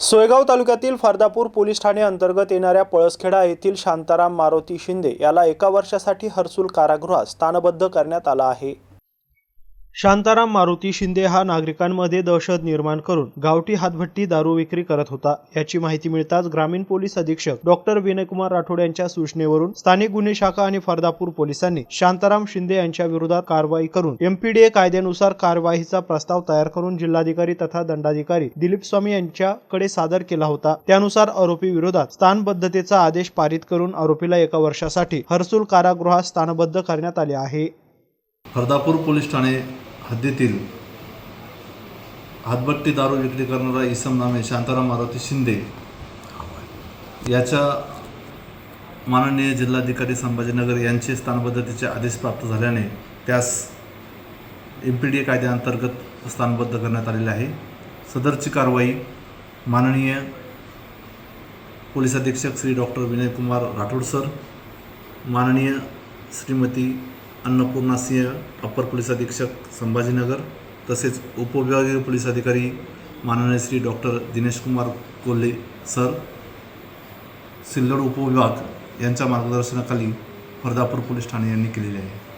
सोयगाव तालुक्यातील फरदापूर पोलीस ठाणे अंतर्गत येणाऱ्या पळसखेडा येथील शांताराम मारुती शिंदे याला एका वर्षासाठी हर्सुल कारागृहात स्थानबद्ध करण्यात आला आहे. शांताराम मारुती शिंदे हा नागरिकांमध्ये दहशत निर्माण करून गावठी हातभट्टी दारू विक्री करत होता. याची माहिती मिळताच ग्रामीण पोलीस अधीक्षक डॉक्टर विनयकुमार राठोड यांच्या सूचनेवरून स्थानिक गुन्हे शाखा आणि फरदापूर पोलिसांनी शांताराम शिंदे यांच्या विरोधात कारवाई करून एमपीडीए कायद्यानुसार कारवाईचा प्रस्ताव तयार करून जिल्हाधिकारी तथा दंडाधिकारी दिलीप स्वामी यांच्याकडे सादर केला होता. त्यानुसार आरोपी विरोधात स्थानबद्धतेचा आदेश पारित करून आरोपीला एका वर्षासाठी हर्सुल कारागृहात स्थानबद्ध करण्यात आले आहे. हरदापूर पोलीस ठाणे हद्दीतील हातभट्टी दारू विक्री करणारा इसम नामे शांताराम मारुती शिंदे याच्या माननीय जिल्हाधिकारी संभाजीनगर यांचे स्थानबद्धतेचे आदेश प्राप्त झाल्याने त्यास एम पी डी ए कायद्याअंतर्गत स्थानबद्ध करण्यात आलेले आहे. सदरची कारवाई माननीय पोलीस अधीक्षक श्री डॉक्टर विनयकुमार राठोड सर माननीय श्रीमती अन्नपूर्णा सिंह अप्पर पोलीस अधीक्षक संभाजीनगर तसेच उपविभागीय पोलीस अधिकारी माननीय श्री डॉक्टर दिनेश कुमार कोल्हे सर सिल्लोड उपविभाग यांच्या मार्गदर्शनाखाली फरदापूर पोलीस ठाणे यांनी केलेली आहे.